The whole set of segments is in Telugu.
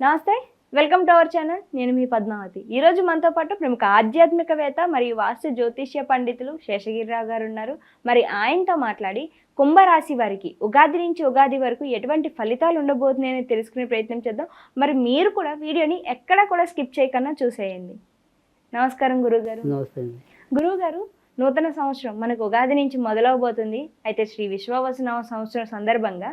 నమస్తే వెల్కమ్ టు అవర్ ఛానల్. నేను మీ పద్మావతి. ఈ రోజు మనతో పాటు ప్రముఖ ఆధ్యాత్మికవేత్త మరియు వాస్తు జ్యోతిష్య పండితులు శేషగిరిరావు గారు ఉన్నారు. మరి ఆయనతో మాట్లాడి కుంభరాశి వారికి ఉగాది నుంచి ఉగాది వరకు ఎటువంటి ఫలితాలు ఉండబోతున్నాయని తెలుసుకునే ప్రయత్నం చేద్దాం. మరి మీరు కూడా వీడియోని ఎక్కడా కూడా స్కిప్ చేయకుండా చూసేయండి. నమస్కారం గురుగారు నమస్తే గురువుగారు నూతన సంవత్సరం మనకు ఉగాది నుంచి మొదలవబోతుంది. అయితే శ్రీ విశ్వవసనామ సంవత్సరం సందర్భంగా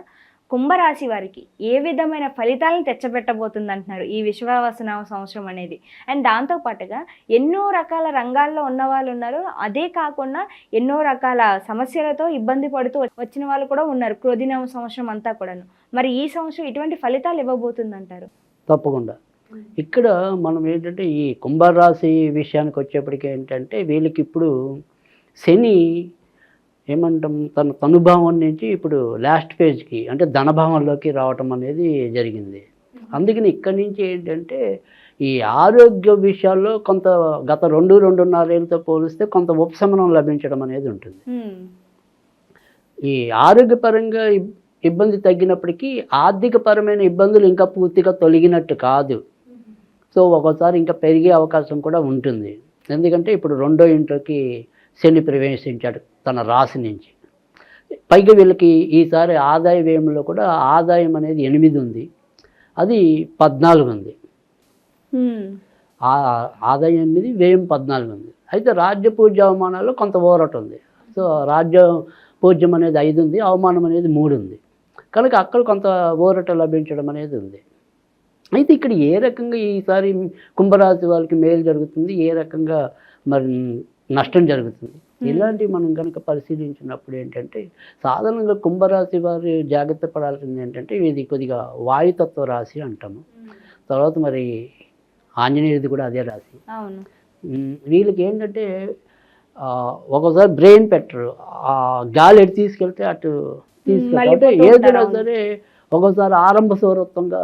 కుంభరాశి వారికి ఏ విధమైన ఫలితాలను తెచ్చబెట్టబోతుంది అంటున్నారు ఈ విశ్వవసనామ సంవత్సరం అనేది. అండ్ దాంతో పాటుగా ఎన్నో రకాల రంగాల్లో ఉన్న వాళ్ళు ఉన్నారు. అదే కాకుండా ఎన్నో రకాల సమస్యలతో ఇబ్బంది పడుతూ వచ్చిన వాళ్ళు కూడా ఉన్నారు. క్రోధినామ సంవత్సరం అంతా కూడాను. మరి ఈ సంవత్సరం ఇటువంటి ఫలితాలు ఇవ్వబోతుంది అంటారు తప్పకుండా ఇక్కడ మనం ఏంటంటే ఈ కుంభరాశి విషయానికి వచ్చేప్పటికి ఏంటంటే వీళ్ళకి ఇప్పుడు శని ఏమంటాం తన తనుభావం నుంచి ఇప్పుడు లాస్ట్ పేజ్కి అంటే ధనభావంలోకి రావటం అనేది జరిగింది. అందుకని ఇక్కడి నుంచి ఏంటంటే ఈ ఆరోగ్య విషయాల్లో కొంత గత రెండు రెండున్నరేళ్ళతో పోలిస్తే కొంత ఉపశమనం లభించడం అనేది ఉంటుంది. ఈ ఆరోగ్యపరంగా ఇబ్- ఇబ్బంది తగ్గినప్పటికీ ఆర్థికపరమైన ఇబ్బందులు ఇంకా పూర్తిగా తొలగినట్టు కాదు. సో ఒక్కోసారి ఇంకా పెరిగే అవకాశం కూడా ఉంటుంది. ఎందుకంటే ఇప్పుడు రెండో ఇంట్లోకి శని ప్రవేశించాడు తన రాశి నుంచి. పైగా వీళ్ళకి ఈసారి ఆదాయ వ్యయంలో కూడా ఆదాయం అనేది ఎనిమిది ఉంది. అది పద్నాలుగు ఉంది. ఆదాయం ఎనిమిది వ్యయం పద్నాలుగు ఉంది. అయితే రాజ్య పూజ్య అవమానాల్లో కొంత ఓరట ఉంది. సో రాజ్య పూజ్యం అనేది ఐదు ఉంది అవమానం అనేది మూడు ఉంది. కనుక అక్కడ కొంత ఓరట లభించడం అనేది ఉంది. అయితే ఇక్కడ ఏ రకంగా ఈసారి కుంభరాశి వాళ్ళకి మేలు జరుగుతుంది? ఏ రకంగా మరి నష్టం జరుగుతుంది. ఇలాంటివి మనం కనుక పరిశీలించినప్పుడు ఏంటంటే సాధారణంగా కుంభరాశి వారు జాగ్రత్త పడాల్సింది ఏంటంటే ఇది కొద్దిగా వాయుతత్వ రాశి అంటాము. తర్వాత మరి ఆంజనేయుడిది కూడా అదే రాశి. వీళ్ళకి ఏంటంటే ఒకసారి బ్రెయిన్ పెట్టరు. ఆ గాలి ఎటు తీసుకెళ్తే అటు పోతూ ఏదైనా సరే ఒకసారి ఆరంభ సౌరత్వంగా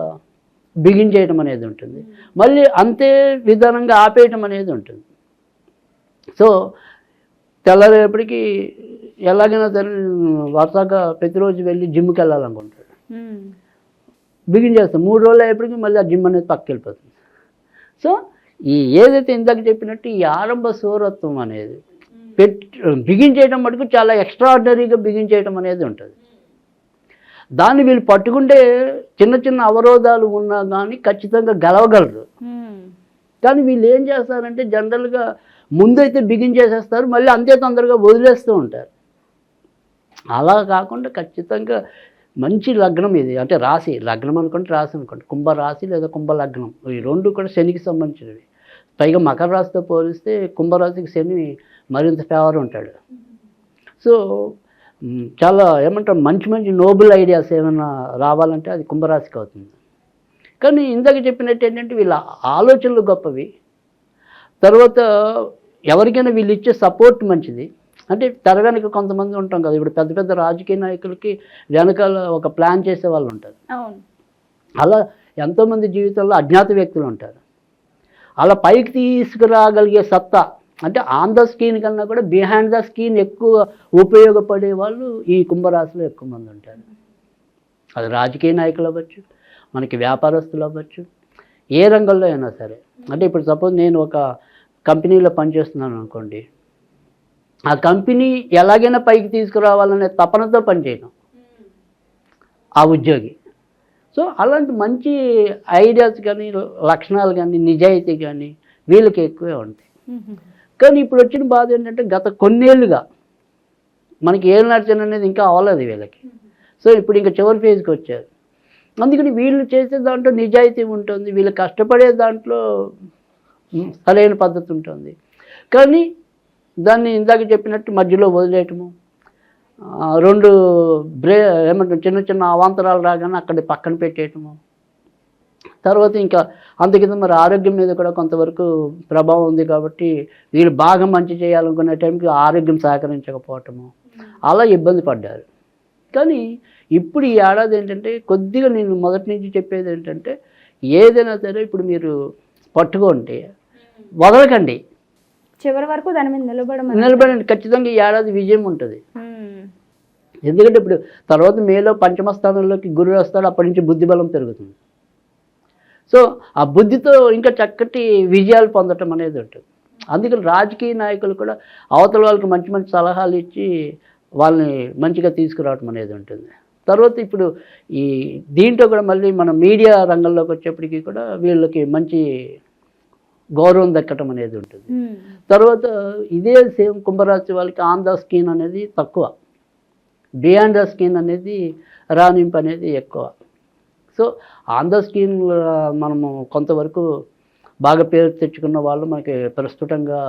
బిగించేయటం అనేది ఉంటుంది. మళ్ళీ అంతే విధానంగా ఆపేయటం అనేది ఉంటుంది. సో తెల్లరేపటికి ఎలాగైనా సరే వరుసగా ప్రతిరోజు వెళ్ళి జిమ్కి వెళ్ళాలనుకుంటాడు. హ్మ్. బిగించేస్తాం మూడు రోజులు అయ్యేప్పటికి మళ్ళీ ఆ జిమ్ అనేది పక్కకి వెళ్ళిపోతుంది సో ఈ ఏదైతే ఇందాక చెప్పినట్టు ఈ ఆరంభ సౌరత్వం అనేది పెట్ బిగించేయడం మటుకు చాలా ఎక్స్ట్రాడినరీగా బిగించేయడం అనేది ఉంటుంది. దాన్ని వీళ్ళు పట్టుకుంటే చిన్న చిన్న అవరోధాలు ఉన్నా కానీ ఖచ్చితంగా గెలవగలరు. కానీ వీళ్ళు ఏం చేస్తారంటే జనరల్గా ముందైతే బిగించేసేస్తారు మళ్ళీ అంతే తొందరగా వదిలేస్తూ ఉంటారు. అలా కాకుండా ఖచ్చితంగా మంచి లగ్నం ఇది. అంటే రాశి లగ్నం అనుకుంటే రాశి అనుకోండి. కుంభ రాశి లేదా కుంభ లగ్నం. ఈ రెండు కూడా శనికి సంబంధించినవి. పైగా మకర రాశితో పోలిస్తే కుంభరాశికి శని మరింత ఫేవర్ ఉంటాడు. సో చాలా ఏమంటారు మంచి మంచి నోబుల్ ఐడియాస్ ఏమైనా రావాలంటే అది కుంభరాశికి అవుతుంది. కానీ ఇందాక చెప్పినట్టు ఏంటంటే వీళ్ళ ఆలోచనలు గొప్పవి. తర్వాత ఎవరికైనా వీళ్ళు ఇచ్చే సపోర్ట్ మంచిది. అంటే తెర వెనక కొంతమంది ఉంటాం కదా. ఇప్పుడు పెద్ద పెద్ద రాజకీయ నాయకులకి వెనకాల ఒక ప్లాన్ చేసే వాళ్ళు ఉంటారు. అలా ఎంతోమంది జీవితంలో అజ్ఞాత వ్యక్తులు ఉంటారు. అలా పైకి తీసుకురాగలిగే సత్తా అంటే ఆన్ ద స్క్రీన్ కన్నా కూడా బిహైండ్ ద స్క్రీన్ ఎక్కువ ఉపయోగపడే వాళ్ళు ఈ కుంభరాశిలో ఎక్కువ మంది ఉంటారు. అది రాజకీయ నాయకులు అవ్వచ్చు మనకి వ్యాపారస్తులు అవ్వచ్చు ఏ రంగంలో అయినా సరే. అంటే ఇప్పుడు సపోజ్ నేను ఒక కంపెనీలో పనిచేస్తున్నాను అనుకోండి ఆ కంపెనీ ఎలాగైనా పైకి తీసుకురావాలనే తపనతో పనిచేయను. ఆ ఉద్యోగి. సో అలాంటి మంచి ఐడియాస్ కానీ లక్షణాలు కానీ నిజాయితీ కానీ వీళ్ళకి ఎక్కువే ఉంటాయి. కానీ ఇప్పుడు వచ్చిన బాధ ఏంటంటే గత కొన్నేళ్ళుగా మనకి ఏం నడిచిన అనేది ఇంకా అవ్వలేదు వీళ్ళకి. సో ఇప్పుడు ఇంకా చివరి ఫేజ్కి వచ్చారు. అందుకని వీళ్ళు చేసే దాంట్లో నిజాయితీ ఉంటుంది వీళ్ళు కష్టపడే దాంట్లో సరైన పద్ధతి ఉంటుంది. కానీ దాన్ని ఇందాక చెప్పినట్టు మధ్యలో వదిలేయటము రెండు బ్రే ఏమంటారు చిన్న చిన్న అవాంతరాలు రాగానే అక్కడ పక్కన పెట్టేయటము. తర్వాత ఇంకా అందుకింద మరి ఆరోగ్యం మీద కూడా కొంతవరకు ప్రభావం ఉంది కాబట్టి వీళ్ళు బాగా మంచి చేయాలనుకునే టైంకి ఆరోగ్యం సహకరించకపోవటము. అలా ఇబ్బంది పడ్డారు. కానీ ఇప్పుడు ఈ ఏడాది ఏంటంటే కొద్దిగా నేను మొదటి నుంచి చెప్పేది ఏంటంటే ఏదైనా సరే ఇప్పుడు మీరు పట్టుకోండి వదలకండి. చివరి వరకు దాని మీద నిలబడమని. నిలబడండి. ఖచ్చితంగా ఈ ఏడాది విజయం ఉంటుంది. ఎందుకంటే ఇప్పుడు తర్వాత మేలో పంచమ స్థానంలోకి గురువు వస్తాడు అప్పటి నుంచి బుద్ధి బలం పెరుగుతుంది. సో ఆ బుద్ధితో ఇంకా చక్కటి విజయాలు పొందటం అనేది ఉంటుంది. అందుకని రాజకీయ నాయకులు కూడా అవతల వాళ్ళకి మంచి మంచి సలహాలు ఇచ్చి వాళ్ళని మంచిగా తీసుకురావటం అనేది ఉంటుంది. తర్వాత ఇప్పుడు ఈ దీంట్లో కూడా మళ్ళీ మన మీడియా రంగంలోకి వచ్చేప్పటికీ కూడా వీళ్ళకి మంచి గౌరవం దక్కటం అనేది ఉంటుంది. తర్వాత ఇదే సేమ్ కుంభరాశి వాళ్ళకి ఆన్ ద స్కిన్ అనేది తక్కువ. బియాండ్ ద స్కిన్ అనేది రాణింపు అనేది ఎక్కువ. సో ఆన్ ద స్కిన్ మనము కొంతవరకు బాగా పేరు తెచ్చుకున్న వాళ్ళు మనకి ప్రస్తుతంగా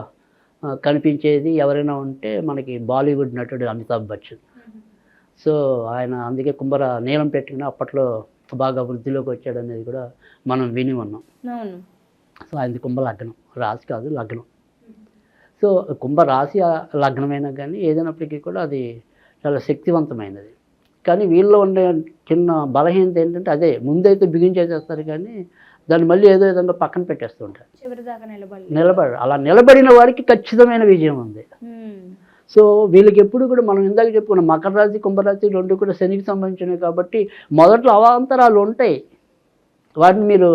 కనిపించేది ఎవరైనా ఉంటే మనకి బాలీవుడ్ నటుడు అమితాబ్ బచ్చన్. సో ఆయన అందుకే కుంభర నీలం పెట్టుకుని అప్పట్లో బాగా వృద్ధిలోకి వచ్చాడు అనేది కూడా మనం విని ఉన్నాం. సో ఆయనది కుంభ లగ్నం రాశి కాదు లగ్నం. సో కుంభ రాశి లగ్నమైనా కానీ ఏదైనప్పటికీ కూడా అది చాలా శక్తివంతమైనది. కానీ వీళ్ళలో ఉండే చిన్న బలహీనత ఏంటంటే అదే ముందైతే బిగించేసేస్తారు కానీ దాన్ని మళ్ళీ ఏదో విధంగా పక్కన పెట్టేస్తూ ఉంటారు. చివరి దాకా నిలబడి నిలబడి అలా నిలబడిన వారికి ఖచ్చితమైన విజయం ఉంది. సో వీళ్ళకి ఎప్పుడు కూడా మనం ఇందాక చెప్పుకున్నాం మకర రాశి కుంభరాశి రెండు కూడా శనికి సంబంధించినవి కాబట్టి మొదట్లో అవాంతరాలు ఉంటాయి. వాటిని మీరు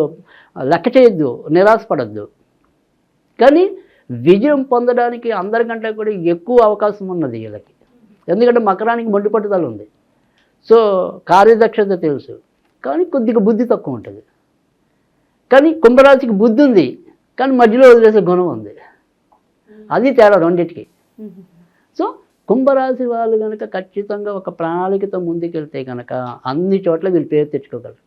లెక్క చేయొద్దు నిరాశపడద్దు. కానీ విజయం పొందడానికి అందరికంటే కూడా ఎక్కువ అవకాశం ఉన్నది వీళ్ళకి. ఎందుకంటే మకరానికి మొండి పట్టుదల ఉంది. సో కార్యదక్షత తెలుసు. కానీ కొద్దిగా బుద్ధి తక్కువ ఉంటుంది. కానీ కుంభరాశికి బుద్ధి ఉంది. కానీ మధ్యలో వదిలేసే గుణం ఉంది. అది తేడా రెండింటికి. సో కుంభరాశి వాళ్ళు కనుక ఖచ్చితంగా ఒక ప్రణాళికతో ముందుకెళ్తే కనుక అన్ని చోట్ల వీళ్ళు పేరు తెచ్చుకోగలరు.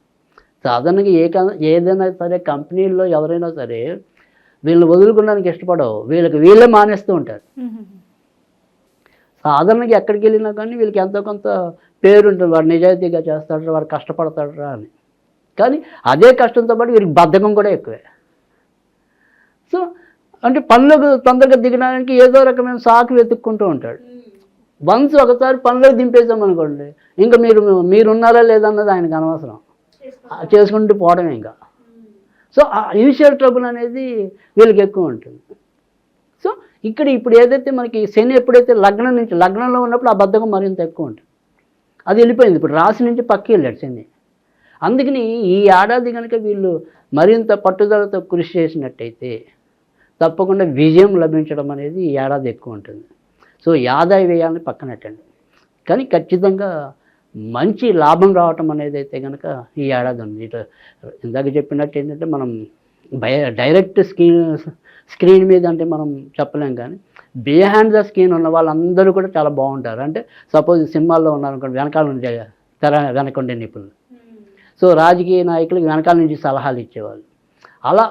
సాధారణంగా ఏ క- ఏదైనా సరే కంపెనీల్లో ఎవరైనా సరే వీళ్ళని వదులుకోవడానికి ఇష్టపడవు. వీళ్ళకి వీళ్ళే మానేస్తూ ఉంటారు. సాధారణంగా ఎక్కడికి వెళ్ళినా కానీ వీళ్ళకి ఎంతో కొంత పేరు ఉంటుంది. వాడు నిజాయితీగా చేస్తాడు వాడు కష్టపడతాడు అని. కానీ అదే కష్టంతో పాటు వీరికి బద్ధకం కూడా ఎక్కువే. సో అంటే పనులకు తొందరగా దిగడానికి ఏదో రకమైన సాకు వెతుక్కుంటూ ఉంటాడు. వన్స్ ఒకసారి పనులకు దింపేసాం అనుకోండి ఇంకా మీరు మీరున్నారా లేదన్నది ఆయనకు అనవసరం. చేసుకుంటూ పోవడమే ఇంకా. సో ఆ ఇనిషియల్ ట్రబుల్ అనేది వీళ్ళకి ఎక్కువ ఉంటుంది. సో ఇక్కడ ఇప్పుడు ఏదైతే మనకి శని ఎప్పుడైతే లగ్నం నుంచి లగ్నంలో ఉన్నప్పుడు ఆ బద్ధకం మరింత ఎక్కువ ఉంటుంది. అది వెళ్ళిపోయింది. ఇప్పుడు రాశి నుంచి పక్కకి వెళ్ళాడు శని. అందుకని ఈ ఏడాది కనుక వీళ్ళు మరింత పట్టుదలతో కృషి చేసినట్టయితే తప్పకుండా విజయం లభించడం అనేది ఈ ఏడాది ఎక్కువ ఉంటుంది. సో ఆదాయ వ్యయాన్ని పక్కనట్టండి కానీ ఖచ్చితంగా మంచి లాభం రావటం అనేది అయితే కనుక ఈ ఏడాది ఉంది ఇటు ఇందాక చెప్పినట్టు ఏంటంటే మనం బయ డైరెక్ట్ స్క్రీన్ స్క్రీన్ మీద అంటే మనం చెప్పలేం కానీ బిహైండ్ ద స్క్రీన్ ఉన్న వాళ్ళందరూ కూడా చాలా బాగుంటారు. అంటే సపోజ్ సినిమాల్లో ఉన్నారనుకోండి వెనకాల నుంచి తెర వెనక ఉండే నిపుణులు. సో రాజకీయ నాయకులకు వెనకాల నుంచి సలహాలు ఇచ్చేవాళ్ళు. అలా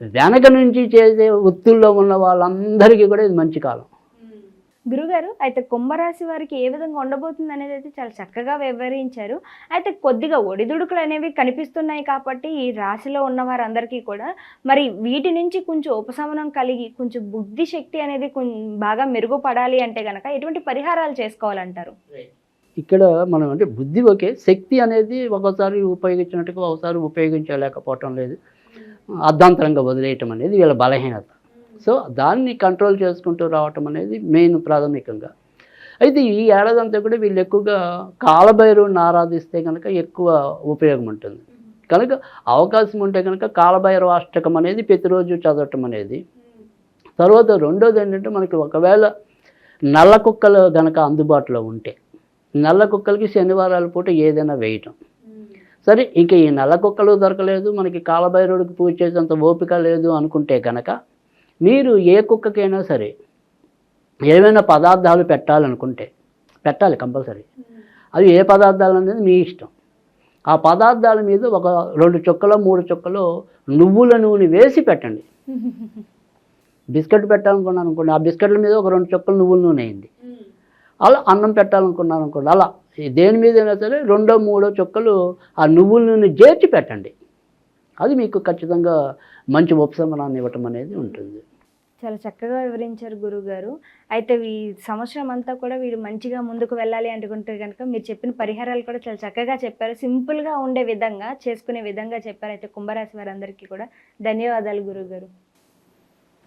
వెనక నుంచి చేసే వృత్తుల్లో ఉన్న వాళ్ళందరికీ కూడా ఇది మంచి కాలం. గురుగారు అయితే కుంభరాశి వారికి ఏ విధంగా ఉండబోతుంది అనేది అయితే చాలా చక్కగా వివరించారు. అయితే కొద్దిగా ఒడిదుడుకులు అనేవి కనిపిస్తున్నాయి కాబట్టి ఈ రాశిలో ఉన్న వారందరికీ కూడా మరి వీటి నుంచి కొంచెం ఉపశమనం కలిగి కొంచెం బుద్ధి శక్తి అనేది బాగా మెరుగుపడాలి అంటే గనక ఎటువంటి పరిహారాలు చేసుకోవాలంటారు? ఇక్కడ మనం అంటే బుద్ధి ఓకే శక్తి అనేది ఒకసారి ఉపయోగించినట్టుగా ఒకసారి ఉపయోగించలేకపోవటం లేదు. అర్ధాంతరంగా వదిలేయటం అనేది వీళ్ళ బలహీనత. సో దాన్ని కంట్రోల్ చేసుకుంటూ రావటం అనేది మెయిన్ ప్రాథమికంగా. అయితే ఈ ఏడాది అంతా కూడా వీళ్ళు ఎక్కువగా కాలభైరవుని ఆరాధిస్తే కనుక ఎక్కువ ఉపయోగం ఉంటుంది. కనుక అవకాశం ఉంటే కనుక కాలభైరవ అష్టకం అనేది ప్రతిరోజు చదవటం అనేది. తర్వాత రెండోది ఏంటంటే మనకి ఒకవేళ నల్ల కుక్కలు కనుక అందుబాటులో ఉంటే నల్ల కుక్కలకి శనివారాల పూట ఏదైనా వేయటం. సరే ఇంక ఈ నల్ల కుక్కలు దొరకలేదు మనకి కాలభైరవుడికి పూజ చేసేంత ఓపిక లేదు అనుకుంటే కనుక మీరు ఏ కుక్కకైనా సరే ఏమైనా పదార్థాలు పెట్టాలనుకుంటే పెట్టాలి కంపల్సరీ. అవి ఏ పదార్థాలు అనేది మీ ఇష్టం. ఆ పదార్థాల మీద ఒక రెండు చుక్కలో మూడు చుక్కలో నువ్వుల నూనె వేసి పెట్టండి. బిస్కెట్ పెట్టాలనుకున్నాను అనుకోండి ఆ బిస్కెట్ల మీద ఒక రెండు చుక్కలు నువ్వుల నూనె అయింది. అలా అన్నం పెట్టాలనుకున్నాను అనుకోండి అలా దేని మీద అయినా సరే రెండో మూడో చుక్కలు ఆ నువ్వుల నూనె చేర్చి పెట్టండి. అది మీకు ఖచ్చితంగా మంచి ఉపశమనాన్ని ఇవ్వటం అనేది ఉంటుంది. చాలా చక్కగా వివరించారు గురుగారు. అయితే ఈ సంవత్సరం అంతా కూడా వీడు మంచిగా ముందుకు వెళ్ళాలి అనుకుంటే కనుక మీరు చెప్పిన పరిహారాలు కూడా చాలా చక్కగా చెప్పారు. సింపుల్గా ఉండే విధంగా చేసుకునే విధంగా చెప్పారు. అయితే కుంభరాశి వారందరికీ కూడా ధన్యవాదాలు గురుగారు.